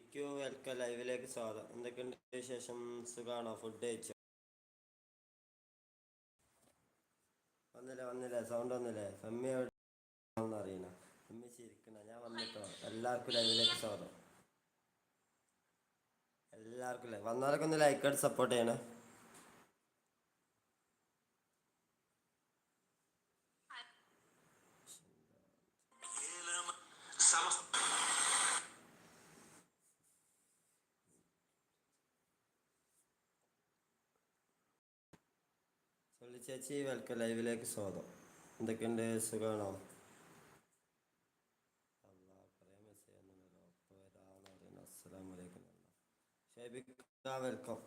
EQ welcome ലൈവിലേക്ക് സ്വാഗതം. എന്തൊക്കെയുണ്ട് വിശേഷം? സുഖാണോ? ഫുഡ് കഴിച്ചോ? വന്നില്ല വന്നില്ല? സൗണ്ട് വന്നില്ലേ? ഫമ്മി എവിടെ അറിയണ ഫമ്മി ചിരിക്കണ ഞാൻ വന്നിട്ടോ? എല്ലാവർക്കും ലൈവിലേക്ക് സ്വാഗതം. എല്ലാവർക്കും ലൈവ് വന്നാലൊക്കെ ഒന്ന് ലൈക്ക് ആയിട്ട് സപ്പോർട്ട് ചെയ്യണേ. സൊള്ളി ചേച്ചി വെൽക്കം ലൈവിലേക്ക് സ്വാഗതം. എന്തൊക്കെയുണ്ട്? സുഖമാണോ അല്ലാ, കുറേ മെസ്സേജ് വന്നിട്ടുണ്ടല്ലോ. അപ്പൊ വരാന്ന് പറയുന്നു. അസ്സലാമു അലൈക്കും. എന്ന് പറഞ്ഞു. ഷൈബിക്ക വെൽക്കം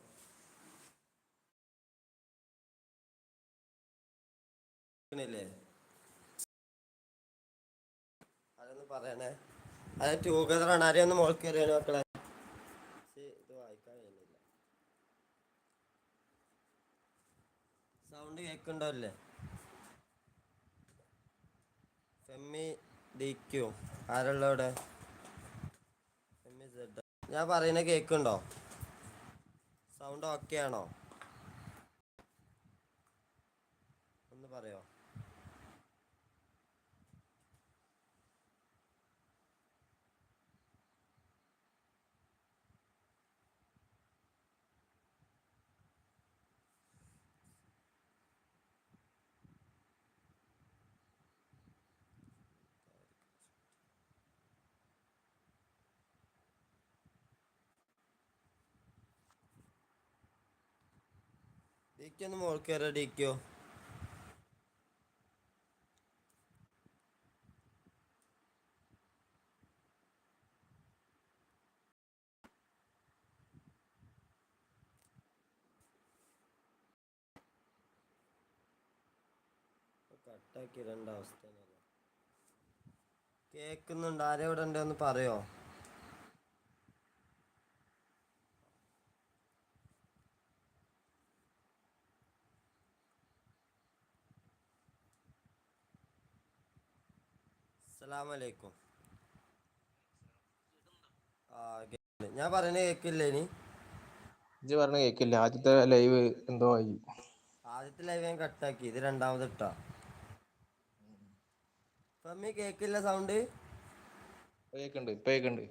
ല്ലേ അതൊന്ന് പറയണേ. അത് ടൂഗദറാണ് ആരെയൊന്ന് മോൾക്ക് കയറിയാണ് മക്കളെ? സൗണ്ട് കേൾക്കണ്ടല്ലേ ഫെമ്മി ഡി ക്യു. ആരുള്ള ഇവിടെ ഫെമ്മി സെഡ്. ഞാൻ പറയുന്ന കേൾക്കുണ്ടോ? സൗണ്ട് ഓക്കെ ആണോ ഒന്ന് പറയോ? ഡിക്ക് ഒന്ന് മോൾക്ക് റെഡി ഡിക്കോ കട്ടാക്കി ഇടേണ്ട അവസ്ഥ കേക്കുന്നുണ്ട്. ആരെ ഇവിടെ ഉണ്ട് ഒന്ന് പറയോ? അസ്സലാമലൈക്കും. ഞാൻ പറഞ്ഞ കേക്കില്ലേ ഇനി? ഇജ്ജ് പറഞ്ഞ കേക്കില്ല? ആദ്യത്തെ ലൈവ് എന്തോ ആയി. ആദ്യത്തെ ലൈവ് ഞാൻ കട്ടാക്കി. ഇത് രണ്ടാമത് ഇട്ടാ. ഫമ്മി കേക്കില്ല സൗണ്ട് കേക്കുണ്ട് ഇപ്പൊ കേക്കുണ്ട്.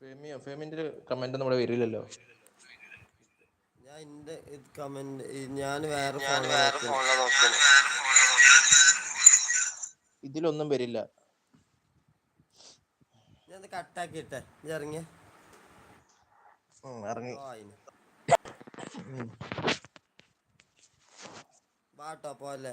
ഫെമിയോ? ഫെമിന്റെ കമന്റ് നമ്മുടെ വരില്ലല്ലോ. എന്റെ കമന്റ് ഞാൻ വേറെ ഫോൺ ഇതിലൊന്നും വരില്ല. ഞാൻ കട്ടാക്കിട്ടെ ഇറങ്ങിയ. ഇറങ്ങി. വാട്ടോ പോലെ